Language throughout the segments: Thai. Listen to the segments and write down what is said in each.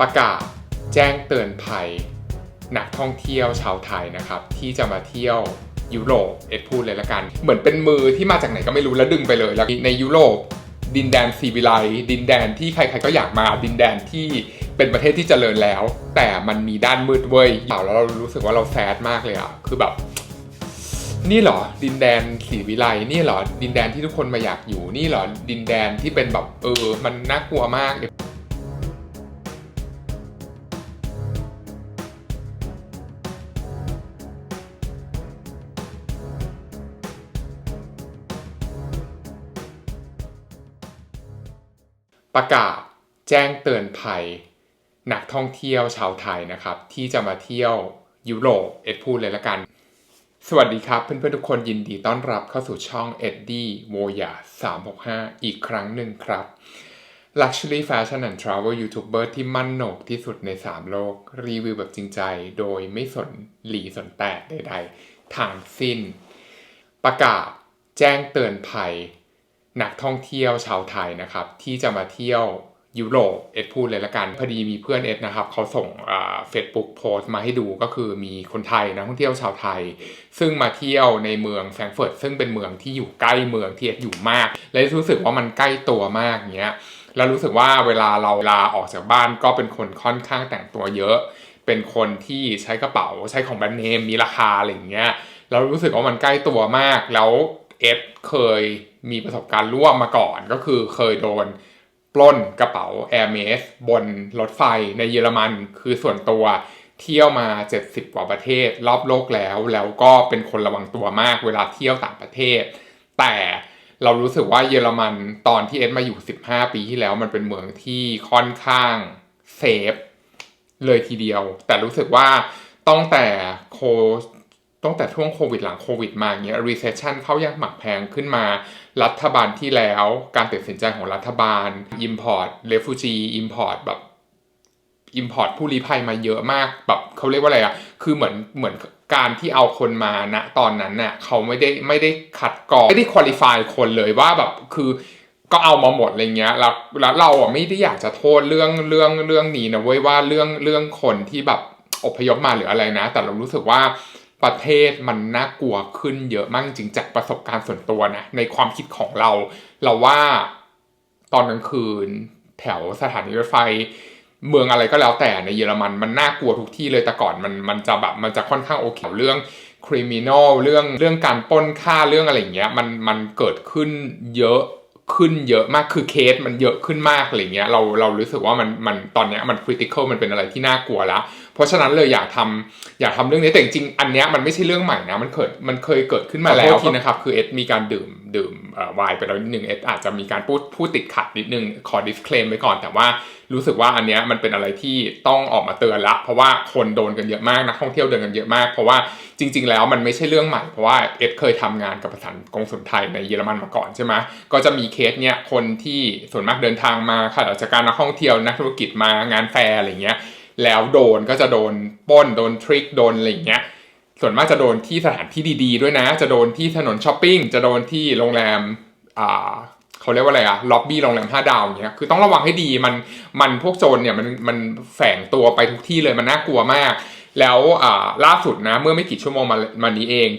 ประกาศแจ้งเตือนภัย นักท่องเที่ยวชาวไทยนะครับ ที่จะมาเที่ยวยุโรปเอ็ดพูดเลยละกัน เหมือนเป็นมือที่มาจากไหนก็ไม่รู้แล้วดึงไปเลยแล้วในยุโรปดินแดนซีวิไลดินแดนที่ใครๆก็อยากมาดินแดนที่เป็นประเทศที่เจริญแล้ว แต่มันมีด้านมืดเว้ยแล้วเรารู้สึกว่าเราแซดมากเลยอะคือแบบ นี่เหรอดินแดนสีวิไลนี่เหรอดินแดนที่ทุกคนมาอยากอยู่นี่เหรอดินแดนที่เป็นแบบเออ มันน่ากลัวมาก ประกาศแจ้งเตือนภัย นักท่องเที่ยวชาวไทยนะครับ ที่จะมาเที่ยวยุโรปเอ็ดพูดเลยละกัน สวัสดีครับเพื่อนๆทุกคนยินดีต้อนรับเข้าสู่ช่องเอ็ดดี้โวยา365 อีกครั้งหนึ่งครับ Luxury Fashion and Travel YouTuber ที่มั่นโหนกที่สุดใน 3 โลก รีวิวแบบจริงใจโดยไม่สนหลีสนแตกใดๆทางสิ้น ประกาศแจ้งเตือนภัย นักท่องเที่ยวชาวไทยนะครับ ที่จะมาเที่ยวยุโรปเอ็ดพูดเลยละกัน พอดีมีเพื่อนเอ็ดนะครับเขาส่งเฟซบุ๊กโพสต์มาให้ดูก็คือมีคนไทยนักท่องเที่ยวชาวไทย ซึ่งมาเที่ยวในเมืองแฟรงก์เฟิร์ตซึ่งเป็นเมืองที่อยู่ใกล้เมืองที่เอ็ดอยู่มาก และรู้สึกว่ามันใกล้ตัวมากเงี้ยแล้วรู้สึกว่าเวลาเราลาออกจากบ้านก็เป็นคนค่อนข้างแต่งตัวเยอะ เป็นคนที่ใช้กระเป๋าใช้ของแบรนด์เนมมีราคาอะไรอย่างเงี้ยเรารู้สึกว่ามันใกล้ตัวมากแล้วเอ็ดเคย มีประสบการณ์ร่วมมาก่อน ก็คือเคยโดนปล้นกระเป๋า Air m a s บนรถไฟในเยอรมัน คือส่วนตัวเที่ยวมา 70 กว่าประเทศ รอบโลกแล้ว แล้วก็เป็นคนระวังตัวมากเวลาเที่ยวต่างประเทศ แต่เรารู้สึกว่าเยอรมันตอนที่เอ็ดมาอยู่ 15 ปีที่แล้วมันเป็นเมืองที่ค่อนข้างเซฟเลยทีเดียว แต่รู้สึกว่าตั้งแต่โค ตั้งแต่ช่วงโควิดหลังโควิดมาเงี้ย recession เข้ายังหมักแพงขึ้นมา รัฐบาลที่แล้ว การตัดสินใจของรัฐบาล import refugee import แบบ import ผู้ลี้ภัยมาเยอะมากแบบเขาเรียกว่าอะไรอะคือเหมือนเหมือนการที่เอาคนมาณตอนนั้นน่ะเขาไม่ได้ไม่ได้คัดกรองไม่ได้ qualify คนเลยว่าแบบคือก็เอามาหมดอะไรเงี้ยแล้วแล้วเราอะไม่ได้อยากจะโทษเรื่องเรื่องเรื่องนี้นะเว้ยว่าเรื่องเรื่องคนที่แบบอพยพมาหรืออะไรนะ แต่เรารู้สึกว่า ประเทศมันน่ากลัวขึ้นเยอะมากจริงจากประสบการณ์ส่วนตัวนะในความคิดของเรา เราว่าตอนกลางคืน แถวสถานีรถไฟ เมืองอะไรก็แล้วแต่ในเยอรมันมันน่ากลัวทุกที่เลยแต่ก่อนมันมันจะแบบมันจะค่อนข้างโอเคเรื่องคริมินอลเรื่องเรื่องการป้นฆ่าเรื่องอะไรอย่างเงี้ยมันมันเกิดขึ้นเยอะขึ้นเยอะมากคือเคสมันเยอะขึ้นมากอะไรเงี้ยเราเรารู้สึกว่ามันมันตอนเนี้ยมันคริติคอลมันเป็นอะไรที่น่ากลัวแล้ว เพราะฉะนั้นเลยอยากทำอยากทำเรื่องนี้แต่จริงๆอันเนี้ยมันไม่ใช่เรื่องใหม่นะมันเกิดมันเคยเกิดขึ้นมาแล้วทีนะครับคือเอสมีการดื่มดื่มไวน์ไปแล้วนิดนึงเอสอาจจะมีการพูดพูดติดขัดนิดนึงขอ disclaim ไว้ก่อน แต่ว่ารู้สึกว่าอันเนี้ยมันเป็นอะไรที่ต้องออกมาเตือนละ เพราะว่าคนโดนกันเยอะมากนักท่องเที่ยวเดินกันเยอะมาก เพราะว่าจริง ๆ แล้วมันไม่ใช่เรื่องใหม่เพราะว่าเอสเคยทำงานกับประสานกงสุลไทยในเยอรมันมาก่อนใช่ไหมก็จะมีเคสเนี้ยคนที่ส่วนมากเดินทางมาข้าราชการนักท่องเที่ยวนักธุรกิจมางานแฟร์อะไรเงี้ย แล้วโดนก็จะโดนป้นโดนทริคโดนอะไรเงี้ยส่วนมากจะโดนที่สถานที่ดีๆด้วยนะ จะโดนที่ถนนช้อปปิ้งจะโดนที่โรงแรมอ่าเขาเรียกว่าอะไรอะล็อบบี้โรงแรมห้าดาวเงี้ยคือต้องระวังให้ดีมันมันพวกโจรเนี่ยมันมันแฝงตัวไปทุกที่เลยมันน่ากลัวมาก แล้วอ่าล่าสุดนะเมื่อไม่กี่ชั่วโมงมามานี้เอง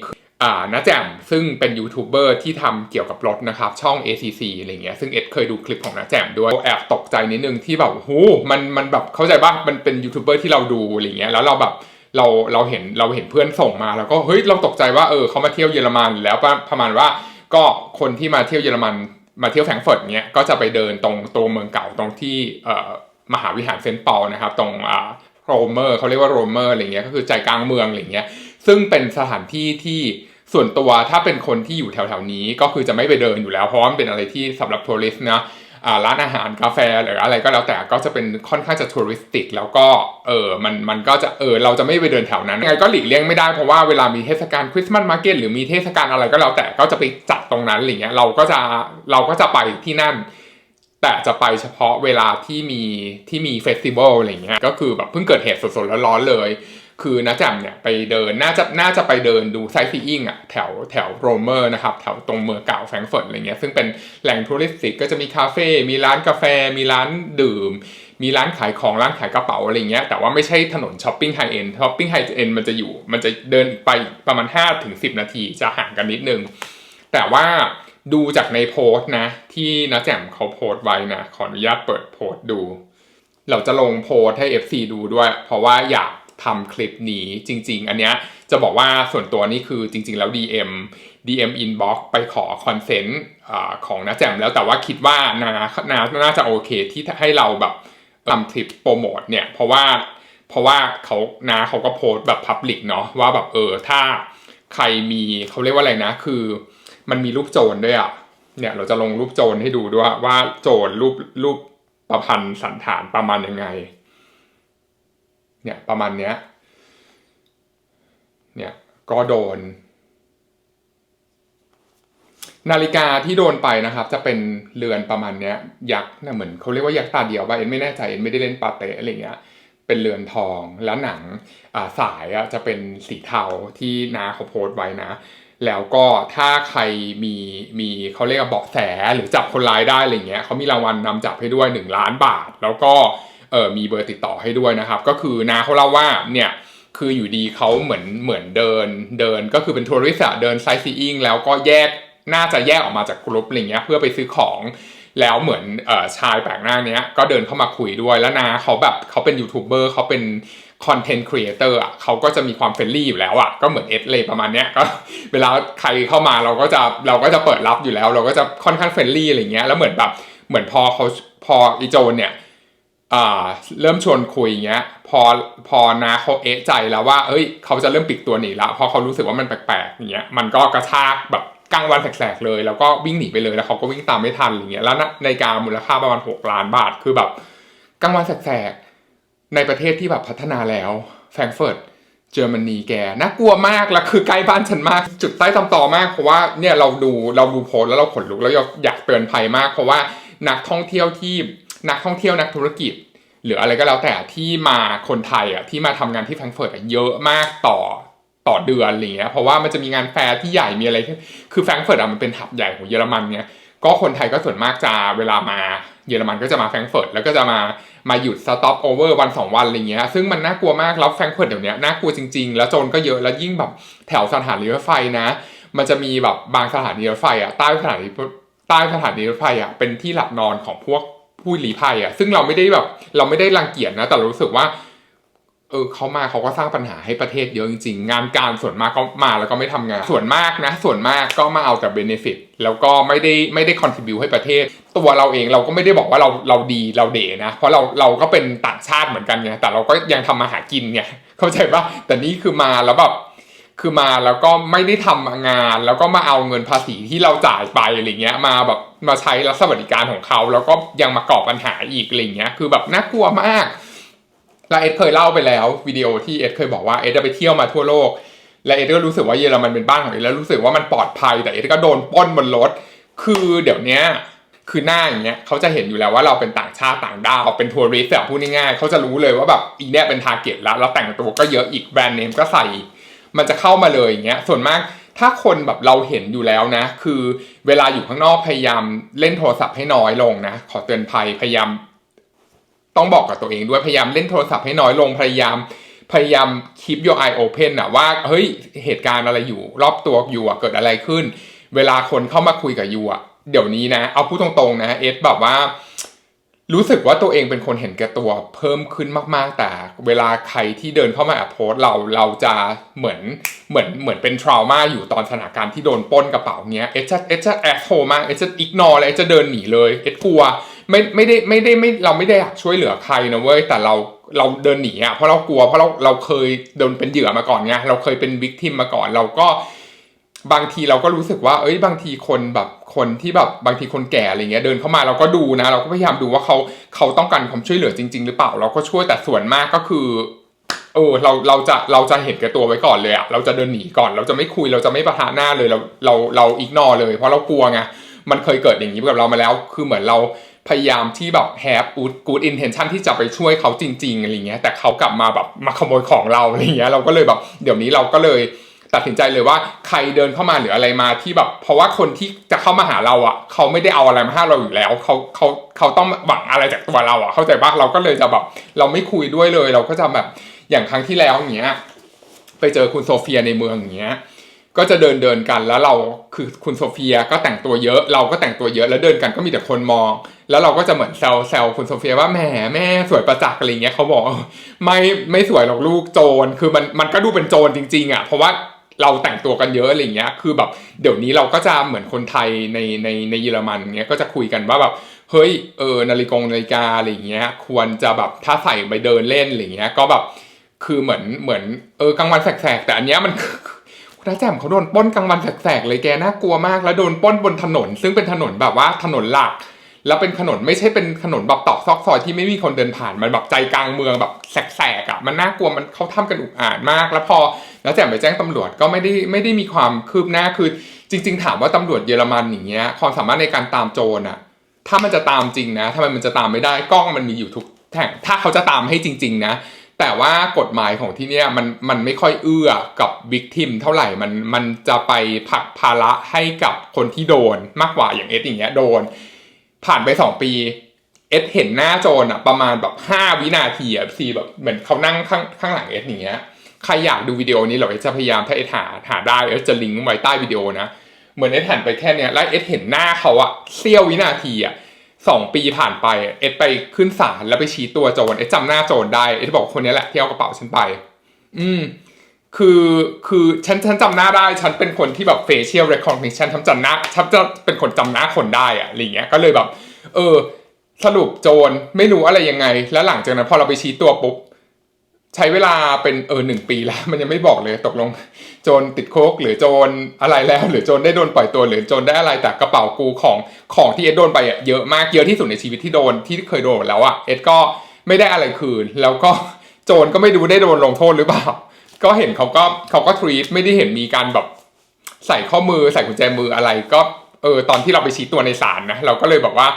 อ่านะแจ่มซึ่งเป็นยูทูบเบอร์ที่ทำเกี่ยวกับรถนะครับ ช่อง ACC อะไรเงี้ยซึ่งเอ็ดเคยดูคลิปของนะแจ่มด้วยแอบตกใจนิดนึงที่แบบหูมันมันแบบเข้าใจป่ะมันเป็นยูทูบเบอร์ที่เราดูอะไรเงี้ยแล้วเราแบบเราเราเห็นเราเห็นเพื่อนส่งมา แล้วก็เฮ้ยเราตกใจว่าเออเขามาเที่ยวเยอรมันแล้วประมาณว่าก็คนที่มาเที่ยวเยอรมันมาเที่ยวแฟรงก์เฟิร์ตเนี้ยก็จะไปเดินตรงตัวเมืองเก่าตรงที่เอ่อมหาวิหารเซนต์ปอลนะครับ ตรงอ่าโรเมอร์เขาเรียกว่าโรเมอร์อะไรเงี้ยก็คือใจกลางเมืองอะไรเงี้ยซึ่งเป็นสถานที่ที่ ส่วนตัวถ้าเป็นคนที่อยู่แถวๆนี้ก็คือจะไม่ไปเดินอยู่แล้วเพราะมันเป็นอะไรที่สำหรับทัวริสต์นะร้านอาหารกาแฟหรืออะไรก็แล้วแต่ก็จะเป็นค่อนข้างจะทัวริสติก แล้วก็เออมันมันก็จะเออเราจะไม่ไปเดินแถวนั้นยังไงก็หลีกเลี่ยงไม่ได้เพราะว่าเวลามีเทศกาลคริสต์มาสมาร์เก็ตหรือมีเทศกาลอะไรก็แล้วแต่ก็จะไปจัดตรงนั้นอะไรเงี้ยเราก็จะเราก็จะไปที่นั่น แต่จะไปเฉพาะเวลาที่มีที่มีเฟสติวัลอะไรเงี้ยก็คือแบบเพิ่งเกิดเหตุสดๆร้อนๆเลย คือนะแจ่มเนี่ยไปเดินน่าจะน่าจะไปเดินดูไซซีอิงอะแถวแถวโรเมอร์นะครับแถวตรงเมืองเก่าแฟรงก์เฟิร์ตอะไรเงี้ยซึ่งเป็นแหล่งทัวริสติกก็จะมีคาเฟ่มีร้านกาแฟ มีร้านดื่ม มีร้านขายของร้านขายกระเป๋าอะไรเงี้ยแต่ว่าไม่ใช่ถนนช้อปปิ้งไฮเอ็นช้อปปิ้งไฮเอ็นมันจะอยู่ มันจะเดินไปประมาณ5ถึง10 นาทีจะห่างกันนิดนึง แต่ว่าดูจากในโพสต์นะ ที่นะแจ่มเขาโพสต์ไว้นะ ขออนุญาตเปิดโพสต์ดู เราจะลงโพสต์ให้ FC ดูด้วย เพราะว่าอยาก ทำคลิปนี้จริง ๆ อันเนี้ยจะบอกว่าส่วนตัวนี่คือจริง ๆ แล้ว DM DM inbox ไปขอคอนเซนต์ของนะแจมแล้วแต่ว่าคิดว่านานาน่าจะโอเคที่ให้เราแบบทำคลิปโปรโมทเนี่ย เพราะว่าเพราะว่าเขานาเขาก็โพสต์แบบพับลิกเนาะว่าแบบเออถ้าใครมีเขาเรียกว่าอะไรนะ คือ มันมีรูปโจรด้วยอะเนี่ยเราจะลงรูปโจรให้ดูด้วยว่าโจรรูปรูปประพันธ์สันฐานประมาณยังไง เนี่ยประมาณเนี้ยเนี่ยก็โดน นาฬิกาที่โดนไปนะครับ จะเป็นเรือนประมาณเนี้ย ยักษ์นะเหมือนเขาเรียกว่ายักษ์ตาเดียวว่าเอ็นไม่แน่ใจเอ็นไม่ได้เล่นปาเตะอะไรเงี้ยเป็นเรือนทองแล้วหนังสายอะจะเป็นสีเทาที่นาเขาโพสต์ไว้นะ แล้วก็ถ้าใครมีมีเขาเรียกว่าเบาะแสหรือจับคนร้ายได้อะไรเงี้ยเขามีรางวัลนนำจับให้ด้วย 1 ล้านบาท แล้วก็ เออมีเบอร์ติดต่อให้ด้วยนะครับ ก็คือนาเขาเล่าว่าเนี่ยคืออยู่ดีเขาเหมือนเหมือนเดินเดินก็คือเป็นทัวริสต์เดินไซซีอิงแล้วก็แยกน่าจะแยกออกมาจากกลุ่มอะไรเงี้ยเพื่อไปซื้อของแล้วเหมือนเออชายแปลกหน้าเนี้ยก็เดินเข้ามาคุยด้วยแล้วนาเขาแบบเขาเป็นยูทูบเบอร์เขาเป็นคอนเทนต์ครีเอเตอร์อะเขาก็จะมีความเฟรนลี่อยู่แล้วอะก็เหมือนเอสเลยประมาณเนี้ยก็เวลาใครเข้ามาเราก็จะเราก็จะเปิดรับอยู่แล้ว เราก็จะค่อนข้างเฟรนลี่อะไรเงี้ยแล้วเหมือนแบบเหมือนพอเขาพออีโจนเนี่ย เริ่มชวนคุยเงี้ย พอพอนาเขาเอะใจแล้วว่า เอ้ย เขาจะเริ่มปิดตัวหนีละเพราะเขารู้สึกว่ามันแปลกๆอย่างเงี้ยมันก็กระชากแบบกลางวันแสกๆเลย แล้วก็วิ่งหนีไปเลยแล้วเขาก็วิ่งตามไม่ทันอย่างเงี้ยแล้วในการมูลค่าประมาณ6ล้านบาทคือแบบกลางวันแสกๆในประเทศที่แบบพัฒนาแล้วแฟรงก์เฟิร์ตเยอรมนีแกน่ากลัวมากแล้วคือใกล้บ้านฉันมาก จุดใต้ตำต่อมากเพราะว่าเนี่ยเราดูเราดูโพสแล้วเราขนลุกแล้วอยากเตือนภัยมาก เพราะว่านักท่องเที่ยวที่ นักท่องเที่ยวนักธุรกิจ หรืออะไรก็แล้วแต่ที่มาคนไทยอะที่มาทำงานที่แฟรงก์เฟิร์ตเยอะมากต่อต่อเดือนอะไรเงี้ยเพราะว่ามันจะมีงานแฟร์ที่ใหญ่มีอะไรคือแฟรงก์เฟิร์ตอะมันเป็นหับใหญ่ของเยอรมันเนี่ยก็คนไทยก็ส่วนมากจะเวลามาเยอรมันก็จะมาแฟรงก์เฟิร์ตแล้วก็จะมามาหยุดสต็อปโอเวอร์วันสองวันอะไรเงี้ยซึ่งมันน่ากลัวมากแล้วแฟรงก์เฟิร์ตเดี๋ยวนี้น่ากลัวจริง ๆ แล้วโจรก็เยอะแล้วยิ่งแบบแถวสถานีรถไฟนะ มันจะมีแบบบางสถานีรถไฟอะใต้สถานีใต้สถานีรถไฟอะเป็นที่หลับนอนของพวก ผู้ลี้ภัยอะ ซึ่งเราไม่ได้แบบ เราไม่ได้รังเกียจนะ แต่เรารู้สึกว่า เออเขามาเขาก็สร้างปัญหาให้ประเทศเยอะจริงๆ งานการส่วนมากก็มาแล้วก็ไม่ทำงาน ส่วนมากนะ ส่วนมากก็มาเอาแต่เบเนฟิตแล้วก็ไม่ได้ไม่ได้คอนทริบิวให้ประเทศ ตัวเราเองเราก็ไม่ได้บอกว่าเราเราดีเราเดนะ เพราะเราเราก็เป็นต่างชาติเหมือนกันไงแต่เราก็ยังทำมาหากินไงเข้าใจปะแต่นี่คือมาแล้วแบบ คือมาแล้วก็ไม่ได้ทำงาน แล้วก็มาเอาเงินภาษีที่เราจ่ายไปอะไรเงี้ย มาแบบมาใช้รัฐสวัสดิการของเขา แล้วก็ยังมาก่อปัญหาอีกอะไรเงี้ย คือแบบน่ากลัวมากแล้วเอ็ดเคยเล่าไปแล้ววิดีโอที่เอ็ดเคยบอกว่าเอ็ดไปเที่ยวมาทั่วโลก และเอ็ดก็รู้สึกว่าเยอรมันเป็นบ้านของเอ็ดแล้วรู้สึกว่ามันปลอดภัย แต่เอ็ดก็โดนป้นบนรถ คือเดี๋ยวนี้คือหน้าอย่างเงี้ยเขาจะเห็นอยู่แล้วว่าเราเป็นต่างชาติต่างดาวเป็นทัวริสต์แบบพูดง่ายๆเขาจะรู้เลยว่าแบบอีเนี่ยเป็นทาร์เก็ตแล้วแล้วแต่งตัวก็เยอะอีกแบรนด์เนมก็ใส่ มันจะเข้ามาเลยอย่างเงี้ยส่วนมากถ้าคนแบบเราเห็นอยู่แล้วนะ คือเวลาอยู่ข้างนอกพยายามเล่นโทรศัพท์ให้น้อยลงนะ ขอเตือนภัยพยายาม ต้องบอกกับตัวเองด้วยพยายามเล่นโทรศัพท์ให้น้อยลงพยายามพยายาม keep your eye open อะว่าเฮ้ยเหตุการณ์อะไรอยู่ รอบตัวอยู่อะเกิดอะไรขึ้น เวลาคนเข้ามาคุยกับยูอะเดี๋ยวนี้นะ เอาพูดตรงๆนะเอสแบบว่า รู้สึกว่าตัวเองเป็นคนเห็นแก่ตัวเพิ่มขึ้นมาก ๆ แต่เวลาใครที่เดินเข้ามาแอบโพสเราเราจะเหมือนเหมือนเหมือนเป็นทรามาอยู่ตอนสถานการณ์ที่โดนป้นกระเป๋าเนี้ยเอสจะเอสจะแอบโทมากเอสจะอิกนอเลยเอสจะเดินหนีเลยเอสกลัวไม่ไม่ได้ไม่ได้ไม่เราไม่ได้อยากช่วยเหลือใครนะเว้ยแต่เราเราเดินหนีอะเพราะเรากลัวเพราะเราเราเคยโดนเป็นเหยื่อมาก่อนไงเราเคยเป็นวิกทิมมาก่อนเราก็ บางทีเราก็รู้สึกว่า เอ้ย บางทีคนแบบคนที่แบบบางทีคนแก่อะไรเงี้ยเดินเข้ามาเราก็ดูนะ เราก็พยายามดูว่าเขาเขาต้องการความช่วยเหลือจริง ๆ หรือเปล่า เราก็ช่วยแต่ส่วนมากก็คือ เออเราเราจะเราจะเห็นแก่ตัวไว้ก่อนเลยอะเราจะเดินหนีก่อน เราจะไม่คุยเราจะไม่ประทะหน้าเลยเราเราเราอิกนอเลย เพราะเรากลัวไงมันเคยเกิดอย่างนี้กับเรามาแล้ว คือเหมือนเราพยายามที่แบบ have good good intention ที่จะไปช่วยเขาจริง ๆอะไรเงี้ยแต่เขากลับมาแบบมาขโมยของเราอะไรเงี้ยเราก็เลยแบบเดี๋ยวนี้เราก็เลย ตัดสินใจเลยว่าใครเดินเข้ามาหรืออะไรมาที่แบบ เพราะว่าคนที่จะเข้ามาหาเราอะ เขาไม่ได้เอาอะไรมาให้เราอยู่แล้วเขาเขาเขาต้องหวังอะไรจากตัวเราอะ เข้าใจปะเราก็เลยจะแบบ เราไม่คุยด้วยเลย เราก็จะแบบอย่างครั้งที่แล้วอย่างเงี้ย ไปเจอคุณโซเฟียในเมืองอย่างเงี้ยก็จะเดินเดินกันแล้วเราคือคุณโซเฟียก็แต่งตัวเยอะ เราก็แต่งตัวเยอะแล้วเดินกันก็มีแต่คนมอง แล้วเราก็จะเหมือนแซวแซวคุณโซเฟียว่าแหมแม่สวยประจักษ์อะไรเงี้ยเขาบอกไม่ไม่สวยหรอกลูกโจรคือมันมันก็ดูเป็นโจรจริง ๆอะเพราะว่า เราแต่งตัวกันเยอะอะไรเงี้ย คือแบบเดี๋ยวนี้เราก็จะเหมือนคนไทยในในในเยอรมันเงี้ยก็จะคุยกันว่าแบบเฮ้ยเออนาฬิกงนาฬิกาอะไรเงี้ย ควรจะแบบถ้าใส่ไปเดินเล่นอะไรเงี้ย ก็แบบคือเหมือนเหมือนเออกลางวันแสกๆแต่อันเนี้ยมันคุณน้าแจ่มเขาโดนป้นกลางวันแสกๆเลยแกน่ากลัวมากแล้วโดนป้นบนถนน ซึ่งเป็นถนนแบบว่าถนนหลัก แล้วเป็นถนนไม่ใช่เป็นถนนแบบตอกซอกซอยที่ไม่มีคนเดินผ่านมันแบบใจกลางเมืองแบบแสกๆอะมันน่ากลัวมันเขาทำกันอุกอาจมาก แล้วพอแล้วแจ่มไปแจ้งตำรวจก็ไม่ได้ไม่ได้มีความคืบหน้าคือจริง ๆ ถามว่าตำรวจเยอรมันอย่างเงี้ยความสามารถในการตามโจรอะถ้ามันจะตามจริงนะทำไมมันจะตามไม่ได้กล้องมันมีอยู่ทุกแห่งถ้าเขาจะตามให้จริง ๆ นะแต่ว่ากฎหมายของที่เนี่ยมันมันไม่ค่อยเอื้อกับบิ๊กทิมเท่าไหร่มันมันจะไปผลักภาระให้กับคนที่โดนมากกว่าอย่างเอสอย่างเงี้ยโดน ผ่านไปสองปี เอสเห็นหน้าโจรอะประมาณแบบห้าวินาทีอะซีแบบเหมือนเขานั่งข้างข้างหลังเอสอย่างเงี้ยใครอยากดูวิดีโอนี้เรอเอสจะพยายามถ้าเอสหาหาได้เอสจะลิงก์ไว้ใต้วิดีโอนะเหมือนเอสหันไปแค่เนี้ยแล้วเอสเห็นหน้าเขาอะเสี้ยววินาทีอะสองปีผ่านไปเอสไปขึ้นศาลแล้วไปชี้ตัวโจรเอสจำหน้าโจรได้เอสบอกคนนี้แหละที่เอากระเป๋าฉันไป อืม คือคือฉันฉันจำหน้าได้ ฉันเป็นคนที่แบบ facial recognition ฉันจำหน้าฉันจะเป็นคนจำหน้าคนได้อะอะไรเงี้ยก็เลยแบบ เออ สรุปโจรไม่รู้อะไรยังไง แล้วหลังจากนั้นพอเราไปชี้ตัวปุ๊บ ใช้เวลาเป็นเออหนึ่งปีแล้ว มันยังไม่บอกเลยตกลง โจรติดโคกหรือโจรอะไรแล้ว หรือโจรได้โดนปล่อยตัวหรือโจรได้อะไรแต่กระเป๋ากูของของที่เอ็ดโดนไปอะเยอะมากเยอะที่สุดในชีวิตที่โดนที่เคยโดนแล้วอะเอ็ดก็ไม่ได้อะไรคืน แล้วก็โจรก็ไม่รู้ได้โดนลงโทษหรือเปล่า ก็เห็นเขาก็เขาก็ทรีตไม่ได้เห็นมีการแบบใส่ข้อมือใส่กุญแจมืออะไร ก็เออตอนที่เราไปชี้ตัวในศาลนะเราก็เลยบอกว่า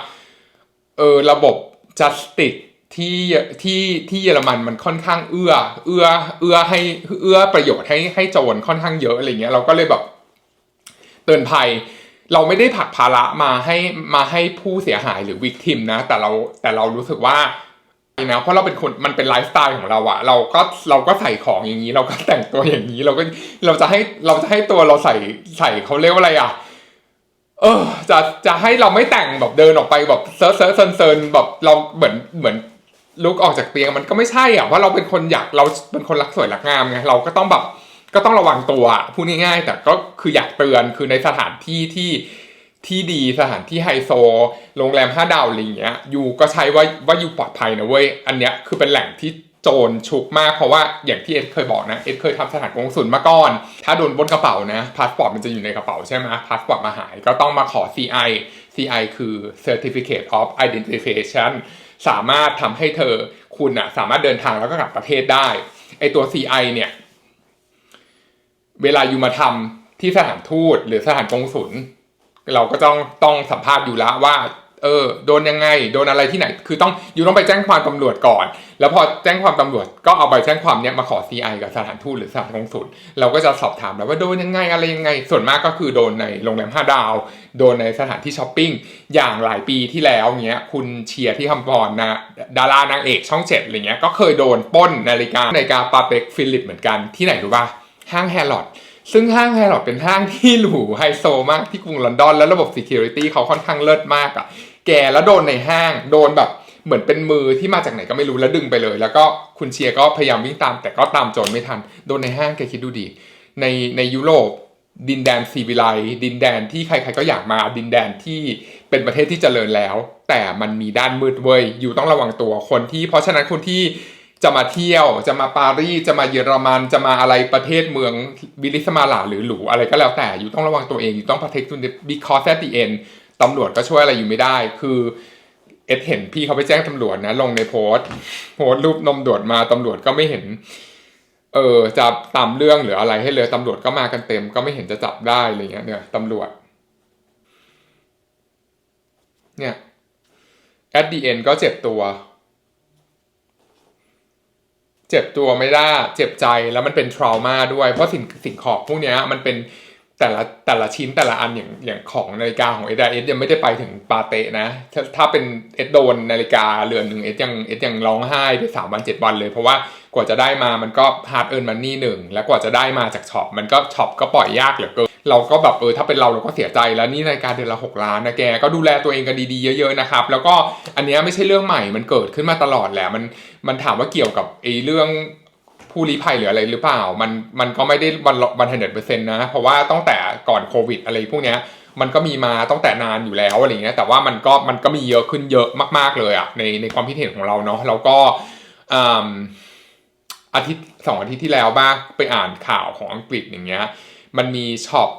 เออระบบ justice ที่ที่ที่เยอรมันมันค่อนข้างเอื้อ เอื้อ เอื้อให้เอื้อประโยชน์ให้ให้โจรค่อนข้างเยอะอะไรเงี้ยเราก็เลยแบบเตือนภัย เราไม่ได้ผลักภาระมาให้มาให้ผู้เสียหายหรือวิกทิมนะ แต่เราแต่เรารู้สึกว่า นะเพราะเราเป็นคนมันเป็นไลฟ์สไตล์ของเราอะเราก็เราก็ใส่ของอย่างนี้ เราก็แต่งตัวอย่างนี้ เราก็เราจะให้เราจะให้ตัวเราใส่ใส่เขาเรียกว่าอะไรอะเออจะจะให้เราไม่แต่งแบบเดินออกไปแบบเซิร์ฟเซิร์ฟเซิร์ฟเซิร์ฟแบบเราเหมือนเหมือนลุกออกจากเตียงมันก็ไม่ใช่อะว่าเราเป็นคนอยากเราเป็นคนรักสวยรักงามไงเราก็ต้องแบบก็ต้องระวังตัวอะพูดง่ายๆแต่ก็คืออยากเตือนคือในสถานที่ที่ ที่ดีสถานที่ไฮโซ โรงแรมห้าดาวอะไรเงี้ยยูก็ใช้ว่าว่ายูปลอดภัยนะเว้ย อันเนี้ยคือเป็นแหล่งที่โจรชุกมากเพราะว่าอย่างที่เอ็ดเคยบอกนะ เอ็ดเคยทำสถานกงสุลมาก่อน ถ้าโดนบนกระเป๋านะพาสปอร์ตมันจะอยู่ในกระเป๋าใช่ไหมพาสปอร์ตมาหายก็ต้องมาขอ CI CI คือ Certificate of Identification สามารถทำให้เธอคุณอะสามารถเดินทางแล้วก็กลับประเทศได้ไอตัว CI เนี่ย เวลาอยู่มาทำที่สถานทูตหรือสถานกงสุล เราก็ต้องต้องสัมภาษณ์อยู่แล้วว่า เออ โดนยังไง โดนอะไรที่ไหน คือต้องอยู่ต้องไปแจ้งความตำรวจก่อน แล้วพอแจ้งความตำรวจก็เอาใบแจ้งความเนี้ยมาขอ CI กับสถานทูตหรือสถานกงสุลเราก็จะสอบถามแล้วว่าโดนยังไงอะไรยังไง ส่วนมากก็คือโดนในโรงแรมห้าดาว โดนในสถานที่ช้อปปิ้ง อย่างหลายปีที่แล้วเนี้ย คุณเชียร์ที่คำพรนะดารานางเอกช่องเจ็ดอะไรเงี้ย ก็เคยโดนป้นนาฬิกานาฬิกาปาเปกฟิลิปเหมือนกันที่ไหนรู้ป่ะห้างแฮร์รอด ซึ่งห้างแฮร์รอดเป็นห้างที่หรูไฮโซมากที่กรุงลอนดอน แล้วระบบ Security เขาค่อนข้างเลิศมากอะ่ะแกแล้วโดนในห้างโดนแบบเหมือนเป็นมือที่มาจากไหนก็ไม่รู้แล้วดึงไปเลย แล้วก็คุณเชียร์ก็พยายามวิ่งตาม แต่ก็ตามโจรไม่ทัน โดนในห้างแกคิดดูดิในในยุโรปดินแดนซีวิไลดินแดนที่ใครๆก็อยากมาดินแดนที่เป็นประเทศที่เจริญแล้ว แต่มันมีด้านมืดเว้ยอยู่ต้องระวังตัวคนที่ เพราะฉะนั้นคนที่ จะมาเที่ยวจะมาปารีสจะมาเยอรมันจะมาอะไรประเทศเมืองบิลิสมาลาหรือหรูอะไรก็แล้วแต่อยู่ต้องระวังตัวเองอยู่ต้อง protect to the because at the end ตำรวจก็ช่วยอะไรอยู่ไม่ได้ คือเอ็ดเห็นพี่เขาไปแจ้งตำรวจนะ ลงในโพสต์โพสต์รูปนมดวดมาตำรวจก็ไม่เห็น เออจะตามเรื่องหรืออะไรให้เลยตำรวจก็มากันเต็ม ก็ไม่เห็นจะจับได้อะไรเงี้ยเนี่ยตำรวจ เนี่ย at the end ก็เจ็บตัว เจ็บตัวไม่ได้เจ็บใจแล้วมันเป็นทรามาด้วย เพราะสิ่งสิ่งของพวกนี้มันเป็น แต่ละแต่ละชิ้นแต่ละอันอย่างอย่างของนาฬิกาของเอสเอสยังไม่ได้ไปถึงปาเตะนะ ถ้าถ้าเป็นเอสโดนนาฬิกาเรือนหนึ่งเอสยังเอสยังร้องไห้ไปสามวันเจ็ดวันเลย เพราะว่ากว่าจะได้มามันก็ฮาร์ดเอิร์นมันนี่หนึ่งแล้วกว่าจะได้มาจากช็อปมันก็ช็อปก็ปล่อยยากเหลือเกินเราก็แบบเออถ้าเป็นเราเราก็เสียใจแล้วนี่นาฬิกาเดือนละหกล้านนะแกก็ดูแลตัวเองกันดีๆเยอะๆนะครับแล้วก็อันเนี้ยไม่ใช่เรื่องใหม่มันเกิดขึ้นมาตลอดแหละมันมันถามว่าเกี่ยวกับไอ้เรื่อง ผู้ลี้ภัยหรืออะไรหรือเปล่า มันมันก็ไม่ได้วันวันฮันเดเปอร์เซ็นต์นะ เพราะว่าตั้งแต่ก่อนโควิดอะไรพวกเนี้ยมันก็มีมาตั้งแต่นานอยู่แล้วอะไรเงี้ยแต่ว่ามันก็มันก็มีเยอะขึ้นเยอะมาก ๆเลยอะในในความคิดเห็นของเราเนาะแล้วก็ออาทิตย์สองอาทิตย์ที่แล้วบ้างไปอ่านข่าวของอังกฤษอย่างเงี้ยมันมีช็อป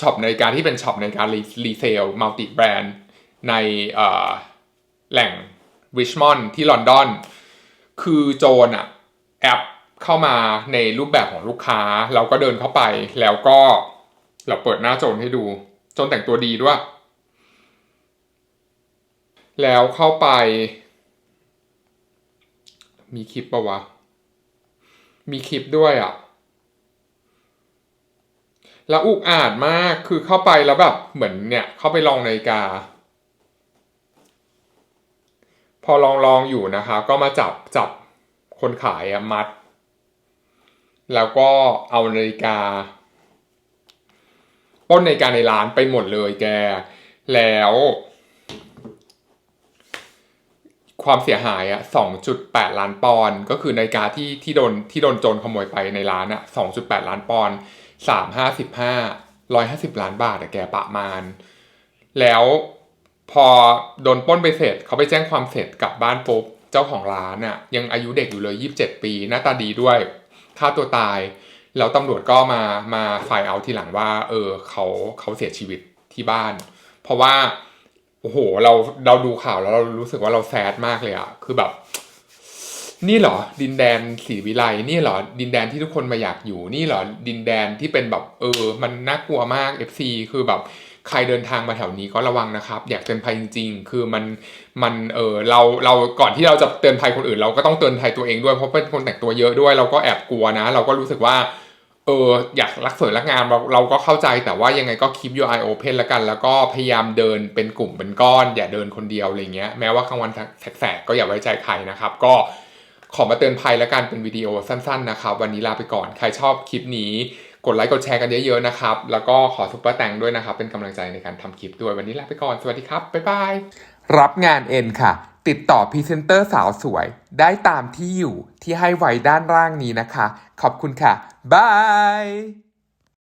ช็อปนาฬิกาที่เป็นช็อปนาฬิการีเซลมัลติแบรนด์ในเอ่อแหล่งริชมอนด์ที่ลอนดอน คือโจรอะแอป เข้ามาในรูปแบบของลูกค้า เราก็เดินเข้าไป แล้วก็เราเปิดหน้าโจรให้ดู โจรแต่งตัวดีด้วย แล้วเข้าไป มีคลิปปะวะ มีคลิปด้วยอะ่ะแล้วอุกอาจมากคือเข้าไปแล้วแบบเหมือนเนี่ย เข้าไปลองนาฬิกา พอลองลองอยู่นะคะ ก็มาจับจับคนขายอะมัด แล้วก็เอานาฬิกาป้นนาฬิกาในร้านไปหมดเลยแก แล้ว ความเสียหายอะ2.8ล้านปอนด์ก็คือนาฬิกาที่ที่โดนที่โดนโจรขโมยไปในร้านอะ2.8ล้านปอนด์355 150ล้านบาทอะแกประมาณ แล้วพอโดนป้นไปเสร็จเขาไปแจ้งความเสร็จกลับบ้านปุ๊บเจ้าของร้านอะยังอายุเด็กอยู่เลย27ปี หน้าตาดีด้วย ฆ่าตัวตาย แล้วตำรวจก็มามาไฟเอาทีหลังว่า เออเขาเขาเสียชีวิตที่บ้าน เพราะว่าโอ้โหเราเราดูข่าวแล้วเรารู้สึกว่าเราแซดมากเลยอะคือแบบ นี่เหรอ ดินแดนศรีวิไลนี่เหรอ ดินแดนที่ทุกคนมาอยากอยู่ นี่เหรอดินแดนที่เป็นแบบ เออ มันน่ากลัวมาก FC คือแบบ ใครเดินทางมาแถวนี้ก็ระวังนะครับ อยากเตือนภัยจริง ๆ คือมันมันเออเราเราก่อนที่เราจะเตือนภัยคนอื่น เราก็ต้องเตือนภัยตัวเองด้วยเพราะเป็นคนแต่งตัวเยอะด้วย เราก็แอบกลัวนะ เราก็รู้สึกว่าเอออยากรักสวยรักงามเราเราก็เข้าใจแต่ว่ายังไงก็ keep your eye open ล้วกัน แล้วก็พยายามเดินเป็นกลุ่มเป็นก้อน อย่าเดินคนเดียวอะไรเงี้ยแม้ว่ากลางวันแสกๆก็อย่าไว้ใจใครนะครับ ก็ขอมาเตือนภัยล้วกันเป็นวิดีโอสั้น ๆนะครับ วันนี้ลาไปก่อนใครชอบคลิปนี้ กดไลค์กดแชร์กันเยอะๆนะครับ แล้วก็ขอซุปเปอร์แตงด้วยนะครับ เป็นกำลังใจในการทำคลิปด้วยวันนี้ลาไปก่อน สวัสดีครับ บ๊ายบาย รับงานเอ็นค่ะ ติดต่อพรีเซนเตอร์สาวสวย ได้ตามที่อยู่ที่ให้ไว้ด้านล่างนี้นะคะ ขอบคุณค่ะ บาย